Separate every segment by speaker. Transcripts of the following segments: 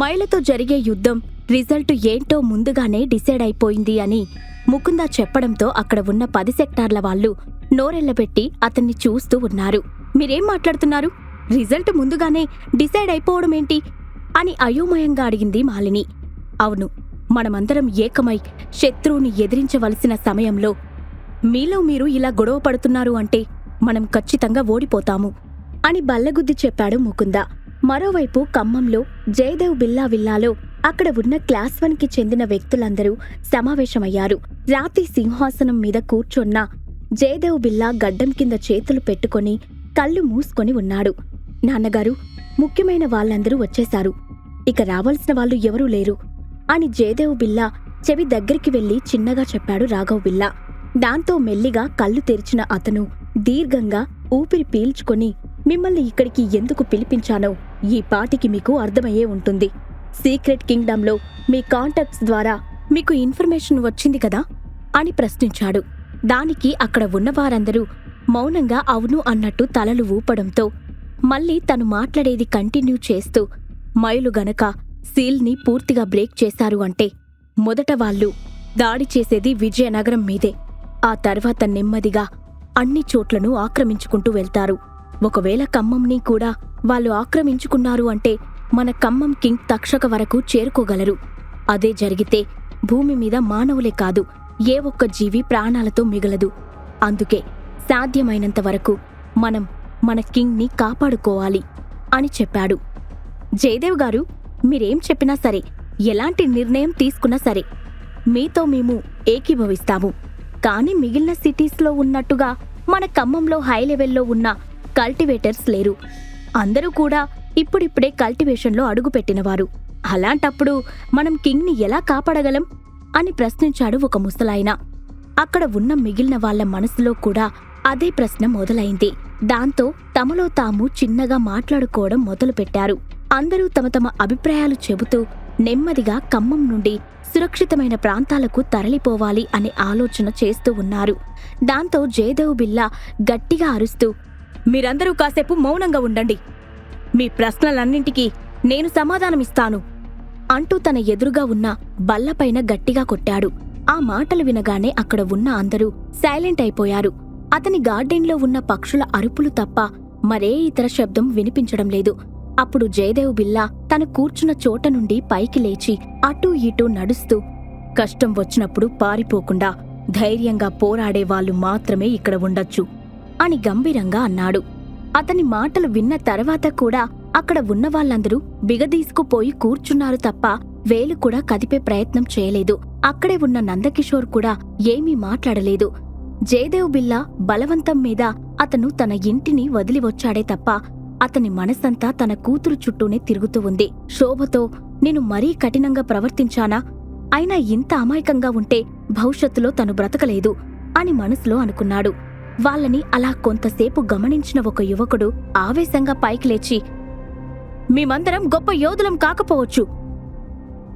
Speaker 1: మైలతో జరిగే యుద్ధం రిజల్ట్ ఏంటో ముందుగానే డిసైడ్ అయిపోయింది అని ముకుంద చెప్పడంతో అక్కడ ఉన్న పది సెక్టార్ల వాళ్ళు నోరెళ్ళబెట్టి అతన్ని చూస్తూ ఉన్నారు. మీరేం మాట్లాడుతున్నారు? రిజల్ట్ ముందుగానే డిసైడ్ అయిపోవడమేంటి అని అయోమయంగా అడిగింది మాలిని. అవును మనమందరం ఏకమై శత్రువుని ఎదిరించవలసిన సమయంలో మీలో మీరు ఇలా గొడవ పడుతున్నారు అంటే మనం ఖచ్చితంగా ఓడిపోతాము అని బల్లగుద్ది చెప్పాడు ముకుంద. మరోవైపు ఖమ్మంలో జయదేవ్ బిల్లా విల్లాలో అక్కడ ఉన్న క్లాస్ వన్కి చెందిన వ్యక్తులందరూ సమావేశమయ్యారు. రాతి సింహాసనం మీద కూర్చొన్న జయదేవ్ బిల్లా గడ్డం కింద చేతులు పెట్టుకొని కళ్ళు మూసుకొని ఉన్నాడు. నాన్నగారు ముఖ్యమైన వాళ్ళందరూ వచ్చేశారు. ఇక రావాల్సిన వాళ్ళు ఎవరూ లేరు. అని జయదేవ్ బిల్లా చెవి దగ్గరికి వెళ్ళి చిన్నగా చెప్పాడు రాఘవ్ బిల్లా దాంతో మెల్లిగా కళ్ళు తెరిచిన అతను దీర్ఘంగా ఊపిరి పీల్చుకొని మిమ్మల్ని ఇక్కడికి ఎందుకు పిలిపించానో? ఈ పాటికి మీకు అర్థమయ్యే ఉంటుంది. సీక్రెట్ కింగ్డమ్లో మీ కాంటాక్ట్స్ ద్వారా మీకు ఇన్ఫర్మేషన్ వచ్చింది కదా? అని ప్రశ్నించాడు. దానికి అక్కడ ఉన్నవారందరూ మౌనంగా అవును అన్నట్టు తలలు ఊపడంతో మళ్ళీ తను మాట్లాడేది కంటిన్యూ చేస్తూ మైలు గనక సీల్ని పూర్తిగా బ్రేక్ చేశారు అంటే మొదట వాళ్ళు దాడి చేసేది విజయనగరం మీదే. ఆ తర్వాత నెమ్మదిగా అన్ని చోట్లను ఆక్రమించుకుంటూ వెళ్తారు. ఒకవేళ ఖమ్మంని కూడా వాళ్ళు ఆక్రమించుకున్నారు అంటే మన ఖమ్మం కింగ్ తక్షక వరకు చేరుకోగలరు. అదే జరిగితే భూమి మీద మానవులే కాదు ఏ ఒక్క జీవి ప్రాణాలతో మిగలదు. అందుకే సాధ్యమైనంత వరకు మనం మన కింగ్ని కాపాడుకోవాలి అని చెప్పాడు. జయదేవ్ గారు మీరేం చెప్పినా సరే ఎలాంటి నిర్ణయం తీసుకున్నా సరే మీతో మేము ఏకీభవిస్తాము. కానీ మిగిలిన సిటీస్లో ఉన్నట్టుగా మన ఖమ్మంలో హై లెవెల్లో ఉన్న కల్టివేటర్స్ లేరు. అందరూ కూడా ఇప్పుడిప్పుడే కల్టివేషన్లో అడుగుపెట్టినవారు. అలాంటప్పుడు మనం కింగ్ని ఎలా కాపాడగలం? అని ప్రశ్నించాడు ఒక ముసలాయన. అక్కడ ఉన్న మిగిలిన వాళ్ళ మనసులో కూడా అదే ప్రశ్న మొదలైంది. దాంతో తమలో తాము చిన్నగా మాట్లాడుకోవడం మొదలుపెట్టారు. అందరూ తమ తమ అభిప్రాయాలు చెబుతూ నెమ్మదిగా ఖమ్మం నుండి సురక్షితమైన ప్రాంతాలకు తరలిపోవాలి అనే ఆలోచన చేస్తూ ఉన్నారు. దాంతో జయదేవ్ బిల్లా గట్టిగా అరుస్తూ మీరందరూ కాసేపు మౌనంగా ఉండండి. మీ ప్రశ్నలన్నింటికీ నేను సమాధానమిస్తాను. అంటూ తన ఎదురుగా ఉన్న బల్లపైన గట్టిగా కొట్టాడు. ఆ మాటలు వినగానే అక్కడ ఉన్న అందరూ సైలెంట్ అయిపోయారు. అతని గార్డెన్లో ఉన్న పక్షుల అరుపులు తప్ప మరే ఇతర శబ్దం వినిపించడం లేదు. అప్పుడు జయదేవ్ బిల్లా తను కూర్చున్న చోట నుండి పైకి లేచి అటూ ఇటూ నడుస్తూ కష్టం వచ్చినప్పుడు పారిపోకుండా ధైర్యంగా పోరాడే వాళ్ళు మాత్రమే ఇక్కడ ఉండొచ్చు. అని గంభీరంగా అన్నాడు. అతని మాటలు విన్న తర్వాత కూడా అక్కడ ఉన్న వాళ్ళందరూ బిగదీసుకుపోయి కూర్చున్నారు తప్ప వేలు కూడా కదిపే ప్రయత్నం చేయలేదు. అక్కడే ఉన్న నందకిషోర్ కూడా ఏమీ మాట్లాడలేదు. జయదేవ్ బిల్లా బలవంతం మీద అతను తన ఇంటిని వదిలి వచ్చాడే తప్ప అతని మనసంతా తన కూతురు చుట్టూనే తిరుగుతూ ఉంది. శోభతో నేను మరీ కఠినంగా ప్రవర్తించానా? అయినా ఇంత అమాయకంగా ఉంటే భవిష్యత్తులో తను బ్రతకలేదు అని మనసులో అనుకున్నాడు. వాళ్ళని అలా కొంతసేపు గమనించిన ఒక యువకుడు ఆవేశంగా పైకి లేచి మేమందరం గొప్ప యోధులం కాకపోవచ్చు.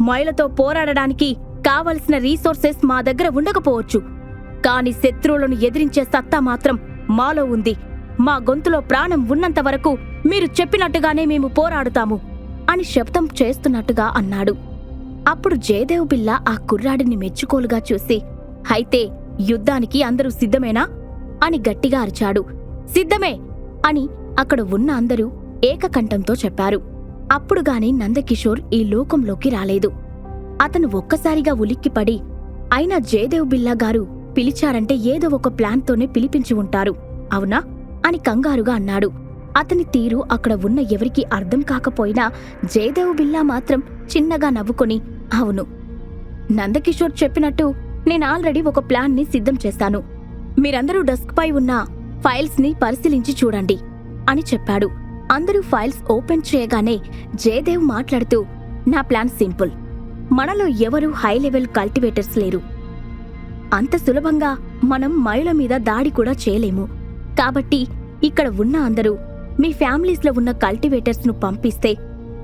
Speaker 1: మైలతో పోరాడడానికి కావలసిన రీసోర్సెస్ మా దగ్గర ఉండకపోవచ్చు. కాని శత్రువులను ఎదిరించే సత్తా మాత్రం మాలో ఉంది. మా గొంతులో ప్రాణం ఉన్నంత వరకు మీరు చెప్పినట్టుగానే మేము పోరాడుతాము అని శబ్దం చేస్తున్నట్టుగా అన్నాడు. అప్పుడు జయదేవ్ బిల్లా ఆ కుర్రాడిని మెచ్చుకోలుగా చూసి అయితే యుద్ధానికి అందరూ సిద్ధమేనా? అని గట్టిగా అరిచాడు. సిద్ధమే! అని అక్కడ ఉన్న అందరూ ఏకకంఠంతో చెప్పారు. అప్పుడుగాని నందకిషోర్ ఈ లోకంలోకి రాలేదు. అతను ఒక్కసారిగా ఉలిక్కిపడి అయినా జయదేవ్ బిల్లా గారు పిలిచారంటే ఏదో ఒక ప్లాన్తోనే పిలిపించి ఉంటారు అవునా? అని కంగారుగా అన్నాడు. అతని తీరు అక్కడ ఉన్న ఎవరికీ అర్థం కాకపోయినా జయదేవ్ బిల్లా మాత్రం చిన్నగా నవ్వుకొని అవును నందకిషోర్ చెప్పినట్టు నేను ఆల్రెడీ ఒక ప్లాన్ని సిద్ధం చేశాను మీరందరూ డెస్క్ పై ఉన్న ఫైల్స్ని పరిశీలించి చూడండి అని చెప్పాడు. అందరూ ఫైల్స్ ఓపెన్ చేయగానే జయదేవ్ మాట్లాడుతూ నా ప్లాన్ సింపుల్. మనలో ఎవరూ హై లెవెల్ కల్టివేటర్స్ లేరు. అంత సులభంగా మనం మైల మీద దాడి కూడా చేయలేము. కాబట్టి ఇక్కడ ఉన్న అందరూ మీ ఫ్యామిలీస్లో ఉన్న కల్టివేటర్స్ను పంపిస్తే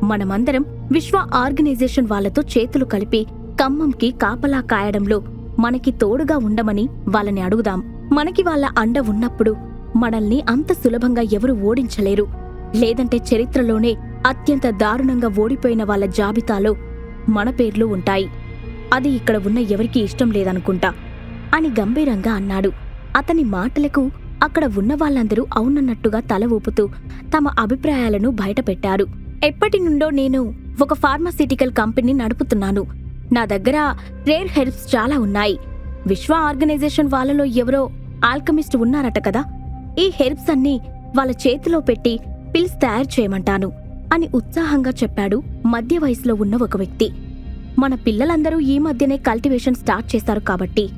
Speaker 1: మనమందరం విశ్వ ఆర్గనైజేషన్ వాళ్ళతో చేతులు కలిపి ఖమ్మంకి కాపలా కాయడంలో మనకి తోడుగా ఉండమని వాళ్ళని అడుగుదాం. మనకి వాళ్ళ అండ ఉన్నప్పుడు మనల్ని అంత సులభంగా ఎవరు ఓడించలేరు. లేదంటే చరిత్రలోనే అత్యంత దారుణంగా ఓడిపోయిన వాళ్ళ జాబితాలో మన పేర్లు ఉంటాయి. అది ఇక్కడ ఉన్న ఎవరికీ ఇష్టం లేదనుకుంటా అని గంభీరంగా అన్నాడు. అతని మాటలకు అక్కడ ఉన్న వాళ్ళందరూ అవునన్నట్టుగా తల ఊపుతూ తమ అభిప్రాయాలను బయటపెట్టారు. ఎప్పటి నుండో నేను ఒక ఫార్మాసిటికల్ కంపెనీ నడుపుతున్నాను. నా దగ్గర రేర్ హెర్బ్స్ చాలా ఉన్నాయి. విశ్వ ఆర్గనైజేషన్ వాళ్ళలో ఎవరో ఆల్కమిస్ట్ ఉన్నారట కదా. ఈ హెర్బ్స్ అన్నీ వాళ్ళ చేతిలో పెట్టి పిల్స్ తయారు చేయమంటాను అని ఉత్సాహంగా చెప్పాడు మధ్య వయసులో ఉన్న ఒక వ్యక్తి. మన పిల్లలందరూ ఈ మధ్యనే కల్టివేషన్ స్టార్ట్ చేశారు కాబట్టి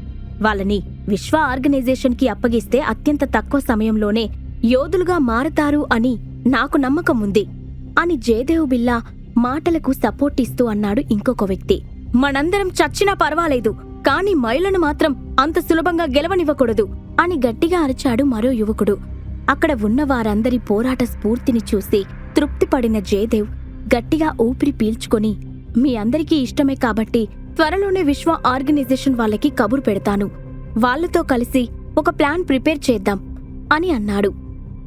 Speaker 1: వాళ్ళని విశ్వ ఆర్గనైజేషన్కి అప్పగిస్తే అత్యంత తక్కువ సమయంలోనే యోధులుగా మారతారు అని నాకు నమ్మకం ఉంది అని జయదేవ్ బిల్లా మాటలకు సపోర్ట్ ఇస్తూ అన్నాడు ఇంకొక వ్యక్తి. మనందరం చచ్చినా పర్వాలేదు కాని మహిళను మాత్రం అంత సులభంగా గెలవనివ్వకూడదు అని గట్టిగా అరిచాడు మరో యువకుడు. అక్కడ ఉన్న వారందరి పోరాట స్ఫూర్తిని చూసి తృప్తిపడిన జయదేవ్ గట్టిగా ఊపిరి పీల్చుకొని మీ అందరికీ ఇష్టమే కాబట్టి త్వరలోనే విశ్వ ఆర్గనైజేషన్ వాళ్ళకి కబురు పెడతాను. వాళ్ళతో కలిసి ఒక ప్లాన్ ప్రిపేర్ చేద్దాం అని అన్నాడు.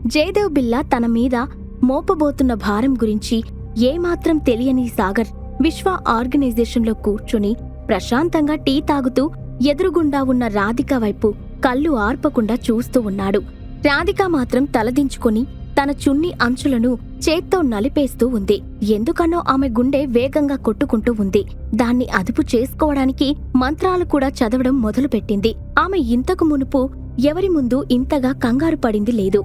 Speaker 1: జయదేవ్ బిల్లా తన మీద మోపబోతున్న భారం గురించి ఏమాత్రం తెలియని సాగర్ విశ్వ ఆర్గనైజేషన్లో కూర్చుని ప్రశాంతంగా టీ తాగుతూ ఎదురుగుండా ఉన్న రాధిక వైపు కళ్ళు ఆర్పకుండా చూస్తూ ఉన్నాడు. రాధిక మాత్రం తలదించుకుని తన చున్ని అంచులను చేత్తో నలిపేస్తూ ఉంది. ఎందుకనో ఆమె గుండె వేగంగా కొట్టుకుంటూ ఉంది. దాన్ని అదుపు చేసుకోవడానికి మంత్రాలు కూడా చదవడం మొదలుపెట్టింది. ఆమె ఇంతకు మునుపు ఎవరి ముందు ఇంతగా కంగారు పడింది లేదు.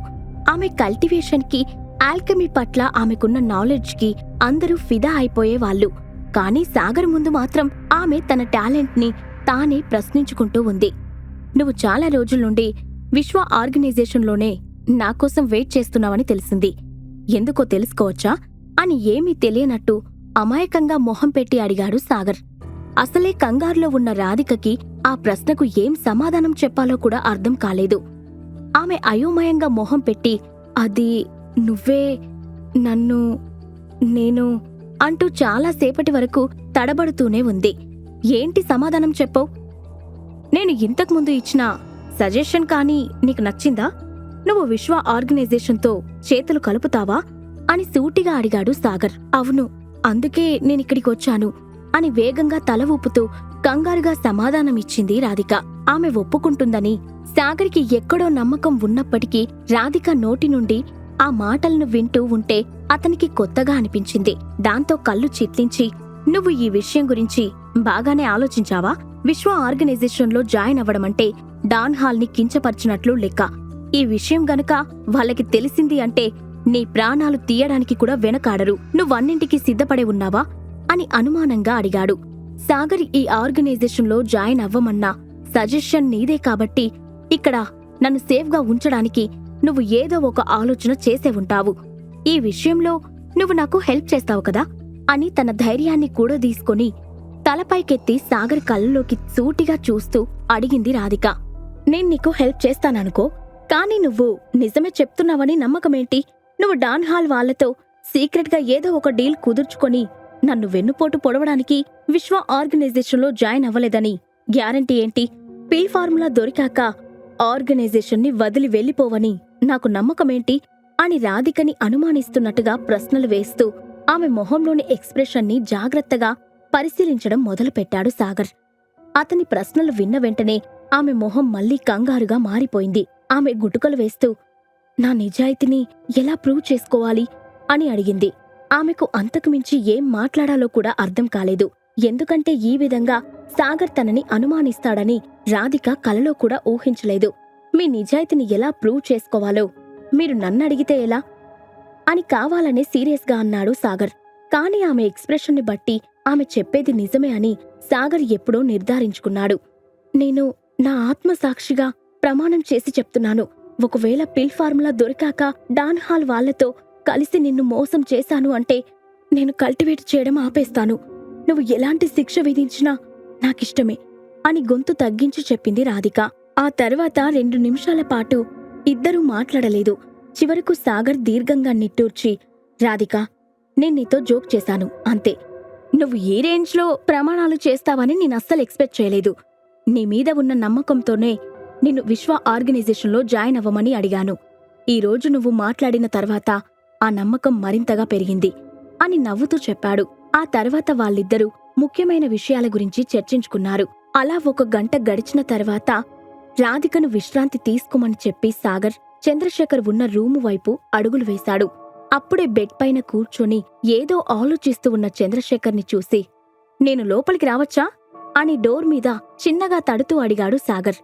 Speaker 1: ఆమె కల్టివేషన్కి ఆల్కెమీ పట్ల ఆమెకున్న నాలెడ్జ్కి అందరూ ఫిదా అయిపోయేవాళ్ళు కానీ సాగర్ ముందు మాత్రం ఆమె తన టాలెంట్ని తానే ప్రశ్నించుకుంటూ ఉంది. నువ్వు చాలా రోజుల నుండి విశ్వ ఆర్గనైజేషన్లోనే నా కోసం వెయిట్ చేస్తున్నావని తెలిసింది. ఎందుకో తెలుసుకోవచ్చా? అని ఏమీ తెలియనట్టు అమాయకంగా మొహం పెట్టి అడిగాడు సాగర్. అసలే కంగారులో ఉన్న రాధికకి ఆ ప్రశ్నకు ఏం సమాధానం చెప్పాలో కూడా అర్థం కాలేదు. ఆమె అయోమయంగా మొహం పెట్టి అది నువ్వే నన్ను నేను అంటూ చాలాసేపటి వరకు తడబడుతూనే ఉంది. ఏంటి సమాధానం చెప్పవు? నేను ఇంతకుముందు ఇచ్చిన సజెషన్ కానీ నీకు నచ్చిందా? నువ్వు విశ్వ ఆర్గనైజేషన్తో చేతులు కలుపుతావా? అని సూటిగా అడిగాడు సాగర్. అవును అందుకే నేనిక్కడికి వచ్చాను అని వేగంగా తల ఊపుతూ కంగారుగా సమాధానమిచ్చింది రాధిక. ఆమె ఒప్పుకుంటుందని సాగర్కి ఎక్కడో నమ్మకం ఉన్నప్పటికీ రాధిక నోటి నుండి ఆ మాటలను వింటూ ఉంటే అతనికి కొత్తగా అనిపించింది. దాంతో కళ్ళు చిట్లించి నువ్వు ఈ విషయం గురించి బాగానే ఆలోచించావా? విశ్వ ఆర్గనైజేషన్లో జాయిన్ అవ్వడమంటే డాన్ హాల్ని కించపరిచినట్లు లెక్క. ఈ విషయం గనుక వాళ్ళకి తెలిసింది అంటే నీ ప్రాణాలు తీయడానికి కూడా వెనకాడరు. నువ్వన్నింటికి సిద్ధపడే ఉన్నావా? అని అనుమానంగా అడిగాడు. సాగర్ ఈ ఆర్గనైజేషన్లో జాయిన్ అవ్వమన్నా సజెషన్ నీదే కాబట్టి ఇక్కడ నన్ను సేఫ్గా ఉంచడానికి నువ్వు ఏదో ఒక ఆలోచన చేసే ఉంటావు. ఈ విషయంలో నువ్వు నాకు హెల్ప్ చేస్తావు కదా? అని తన ధైర్యాన్ని కూడా తీసుకొని తలపైకెత్తి సాగర్ కళ్ళలోకి సూటిగా చూస్తూ అడిగింది రాధిక. నేను నీకు హెల్ప్ చేస్తాననుకో కానీ నువ్వు నిజమే చెప్తున్నావని నమ్మకమేంటి? నువ్వు డాన్ హాల్ వాళ్ళతో సీక్రెట్గా ఏదో ఒక డీల్ కుదుర్చుకొని నన్ను వెన్నుపోటు పొడవడానికి విశ్వ ఆర్గనైజేషన్లో జాయిన్ అవ్వలేదని గ్యారంటీ ఏంటి? పిల్ ఫార్ములా దొరికాక ఆర్గనైజేషన్ని వదిలి వెళ్ళిపోవని నాకు నమ్మకమేంటి? అని రాధికని అనుమానిస్తున్నట్టుగా ప్రశ్నలు వేస్తూ ఆమె మొహంలోని ఎక్స్ప్రెషన్ని జాగ్రత్తగా పరిశీలించడం మొదలుపెట్టాడు సాగర్. అతని ప్రశ్నలు విన్న వెంటనే ఆమె మొహం మళ్ళీ కంగారుగా మారిపోయింది. ఆమె గుటుకలు వేస్తూ నా నిజాయితీని ఎలా ప్రూవ్ చేసుకోవాలి? అని అడిగింది. ఆమెకు అంతకుమించి ఏం మాట్లాడాలో కూడా అర్థం కాలేదు. ఎందుకంటే ఈ విధంగా సాగర్ తనని అనుమానిస్తాడని రాధిక కలలో కూడా ఊహించలేదు. మీ నిజాయితీని ఎలా ప్రూవ్ చేసుకోవాలో? మీరు నన్నడిగితే ఎలా? అని కావాలనే సీరియస్గా అన్నాడు సాగర్. కాని ఆమె ఎక్స్ప్రెషన్ని బట్టి ఆమె చెప్పేది నిజమే అని సాగర్ ఎప్పుడో నిర్ధారించుకున్నాడు. నేను నా ఆత్మసాక్షిగా ప్రమాణం చేసి చెప్తున్నాను. ఒకవేళ పిల్ ఫార్ములా దొరికాక డాన్ హాల్ వాళ్ళతో కలిసి నిన్ను మోసం చేశాను అంటే నేను కల్టివేట్ చేయడం ఆపేస్తాను. నువ్వు ఎలాంటి శిక్ష విధించినా నాకిష్టమే అని గొంతు తగ్గించి చెప్పింది రాధిక. ఆ తర్వాత రెండు నిమిషాల పాటు ఇద్దరూ మాట్లాడలేదు. చివరకు సాగర్ దీర్ఘంగా నిట్టూర్చి రాధిక నేను నీతో జోక్ చేశాను అంతే. నువ్వు ఏ రేంజ్లో ప్రమాణాలు చేస్తావని నేను అస్సలు ఎక్స్పెక్ట్ చేయలేదు. నీ మీద ఉన్న నమ్మకంతోనే నిన్ను విశ్వ ఆర్గనైజేషన్లో జాయిన్ అవ్వమని అడిగాను. ఈ రోజు నువ్వు మాట్లాడిన తర్వాత ఆ నమ్మకం మరింతగా పెరిగింది అని నవ్వుతూ చెప్పాడు. ఆ తర్వాత వాళ్ళిద్దరూ ముఖ్యమైన విషయాల గురించి చర్చించుకున్నారు. అలా ఒక గంట గడిచిన తర్వాత రాధికను విశ్రాంతి తీసుకోమని చెప్పి సాగర్ చంద్రశేఖర్ ఉన్న రూము వైపు అడుగులు వేశాడు. అప్పుడే బెడ్ పైన కూర్చొని ఏదో ఆలోచిస్తూ ఉన్న చంద్రశేఖర్ని చూసి నేను లోపలికి రావచ్చా? అని డోర్ మీద చిన్నగా తడుతూ అడిగాడు సాగర్.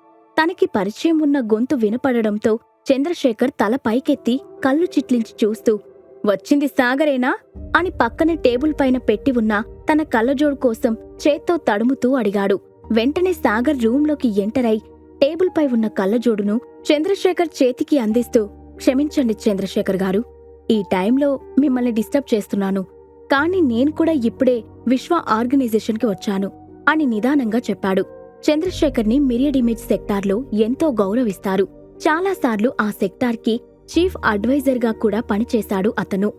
Speaker 1: తనకి పరిచయం ఉన్న గొంతు వినపడడంతో చంద్రశేఖర్ తల పైకెత్తి కళ్ళు చిట్లించి చూస్తూ వచ్చింది సాగరేనా? అని పక్కనే టేబుల్ పైన పెట్టి ఉన్న తన కళ్ళజోడు కోసం చేత్తో తడుముతూ అడిగాడు. వెంటనే సాగర్ రూంలోకి ఎంటర్ అయి టేబుల్పై ఉన్న కళ్ళజోడును చంద్రశేఖర్ చేతికి అందిస్తూ క్షమించండి చంద్రశేఖర్ గారు ఈ టైంలో మిమ్మల్ని డిస్టర్బ్ చేస్తున్నాను. కానీ నేను కూడా ఇప్పుడే విశ్వ ఆర్గనైజేషన్కి వచ్చాను అని నిదానంగా చెప్పాడు. చంద్రశేఖర్ని మిరియడ్ ఇమేజ్ సెక్టార్లో ఎంతో గౌరవిస్తారు. చాలాసార్లు ఆ సెక్టార్కి చీఫ్ అడ్వైజర్గా కూడా పనిచేశాడు అతను.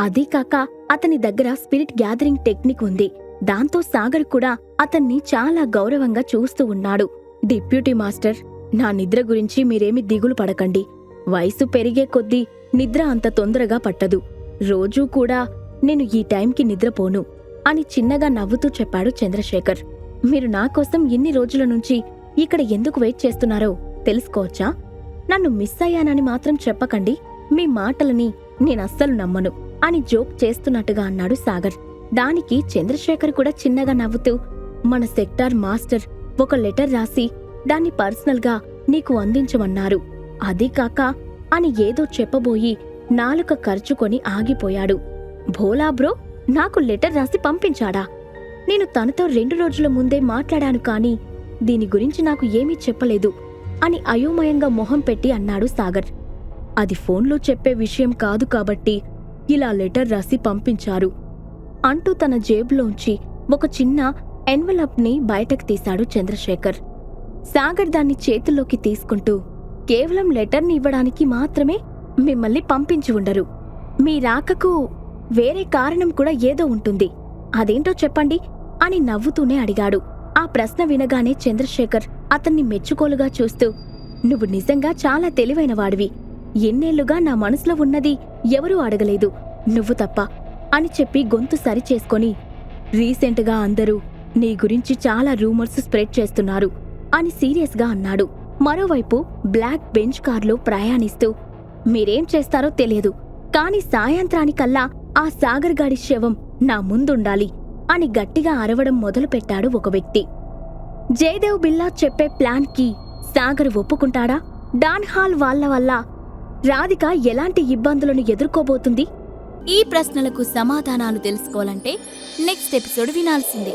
Speaker 1: అదీ కాక అతని దగ్గర స్పిరిట్ గ్యాదరింగ్ టెక్నిక్ ఉంది. దాంతో సాగర్ కూడా అతన్ని చాలా గౌరవంగా చూస్తూ ఉన్నాడు. డిప్యూటీ మాస్టర్ నా నిద్ర గురించి మీరేమి దిగులు పడకండి. వయసు పెరిగే కొద్దీ నిద్ర అంత తొందరగా పట్టదు. రోజూ కూడా నేను ఈ టైంకి నిద్రపోను అని చిన్నగా నవ్వుతూ చెప్పాడు చంద్రశేఖర్. మీరు నా కోసం ఎన్ని రోజుల నుంచి ఇక్కడ ఎందుకు వెయిట్ చేస్తున్నారో తెలుసుకోవచ్చా? నన్ను మిస్ అయ్యానని మాత్రం చెప్పకండి. మీ మాటలని నేనస్సలు నమ్మను అని జోక్ చేస్తున్నట్టుగా అన్నాడు సాగర్. దానికి చంద్రశేఖర్ కూడా చిన్నగా నవ్వుతూ మన సెక్టార్ మాస్టర్ ఒక లెటర్ రాసి దాన్ని పర్సనల్గా నీకు అందించమన్నారు. అదీ కాక అని ఏదో చెప్పబోయి నాలుక ఖర్చుకొని ఆగిపోయాడు. భోలా బ్రో నాకు లెటర్ రాసి పంపించాడా? నేను తనతో రెండు రోజుల ముందే మాట్లాడాను కానీ దీని గురించి నాకు ఏమీ చెప్పలేదు అని అయోమయంగా మొహం పెట్టి అన్నాడు సాగర్. అది ఫోన్లో చెప్పే విషయం కాదు కాబట్టి ఇలా లెటర్ రాసి పంపించారు అంటూ తన జేబులోంచి ఒక చిన్న ఎన్వలప్ని బయటకు తీశాడు చంద్రశేఖర్. సాగర్ దాన్ని చేతుల్లోకి తీసుకుంటూ కేవలం లెటర్ని ఇవ్వడానికి మాత్రమే మిమ్మల్ని పంపించి ఉండరు. మీ రాకకు వేరే కారణం కూడా ఏదో ఉంటుంది. అదేంటో చెప్పండి అని నవ్వుతూనే అడిగాడు. ఆ ప్రశ్న వినగానే చంద్రశేఖర్ అతన్ని మెచ్చుకోలుగా చూస్తూ నువ్వు నిజంగా చాలా తెలివైనవాడివి. ఎన్నేళ్ళుగా నా మనసులో ఉన్నది ఎవరూ అడగలేదు. నువ్వు తప్ప అని చెప్పి గొంతు సరిచేసుకొని రీసెంట్గా అందరూ నీ గురించి చాలా రూమర్స్ స్ప్రెడ్ చేస్తున్నారు అని సీరియస్గా అన్నాడు. మరోవైపు బ్లాక్ బెంచ్ కార్లో ప్రయాణిస్తూ మీరేం చేస్తారో తెలియదు. కాని సాయంత్రానికల్లా ఆ సాగర్ గాడి శవం నా ముందుండాలి అని గట్టిగా అరవడం మొదలుపెట్టాడు ఒక వ్యక్తి. జయదేవ్ బిల్లా చెప్పే ప్లాన్కి సాగర్ ఒప్పుకుంటాడా? డాన్ హాల్ వాళ్ళ వల్ల రాధిక ఎలాంటి ఇబ్బందులను ఎదుర్కోబోతుంది? ఈ ప్రశ్నలకు సమాధానాలు తెలుసుకోవాలంటే నెక్స్ట్ ఎపిసోడ్ వినాల్సిందే.